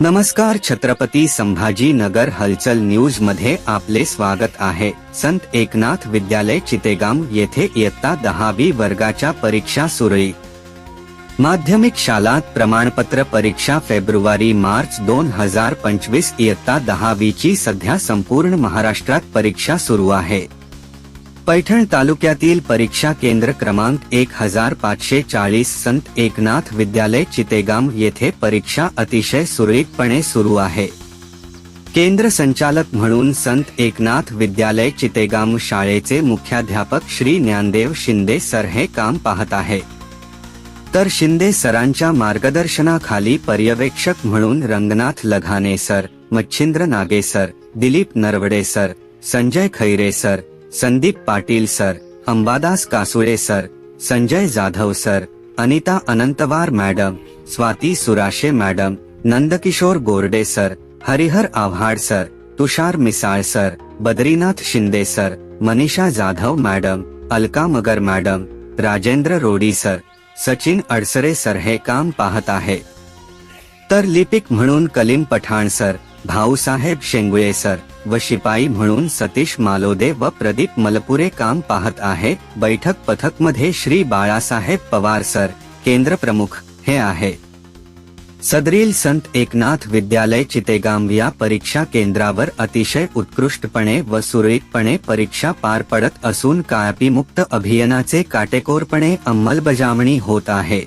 नमस्कार छत्रपती संभाजी नगर हलचल न्यूजमध्ये आपले स्वागत आहे. संत एकनाथ विद्यालय चितेगाम येथे इयत्ता दहावी वर्गाच्या परीक्षा सुरळी माध्यमिक शाळात प्रमाणपत्र परीक्षा फेब्रुवारी मार्च दोन हजार पंचवीस इयत्ता दहावीची सध्या संपूर्ण महाराष्ट्रात परीक्षा सुरू आहे. पैठण तालुक्यातील परीक्षा केंद्र क्रमांक एक हजार पाचशे चाळीस संत एकनाथ विद्यालय चितेगाम येथे परीक्षा अतिशय सुरळीतपणे सुरू आहे. केंद्र संचालक म्हणून संत एकनाथ विद्यालय चितेगाम शाळेचे मुख्याध्यापक श्री ज्ञानदेव शिंदे सर हे काम पाहत आहे. तर शिंदे सरांच्या मार्गदर्शनाखाली पर्यवेक्षक म्हणून Ranganath Laghane sir Machhindra Nage sir Dilip Narwade sir Sanjay Khaire sir Sandeep Patil sir Ambadas Kasule sir Sanjay Jadhav sir Anita Anantwar madam Swati Surashe madam Nandkishor Gorde sir Harihar Avhad sir Tushar Misal sir Badrinath Shinde sir Manisha Jadhav madam Alka Magar madam Rajendra Rodi sir Sachin Adsare sir हे काम पाहत आहे. तर लिपिक म्हणून Kalim Pathan sir Bhausaheb Shengule sir व शिपाई म्हणून सतीश मालोदे व प्रदीप मलपुरे काम पाहत आहे. बैठक पथकमध्ये श्री बाळासाहेब पवार सर केंद्र प्रमुख हे आहे. सदरील संत एकनाथ विद्यालय चितेगाम या परीक्षा केंद्रावर अतिशय उत्कृष्टपणे व सुरळीतपणे परीक्षा पार पडत असून काळपी मुक्त अभियानाचे काटेकोरपणे अंमलबजावणी होत आहे.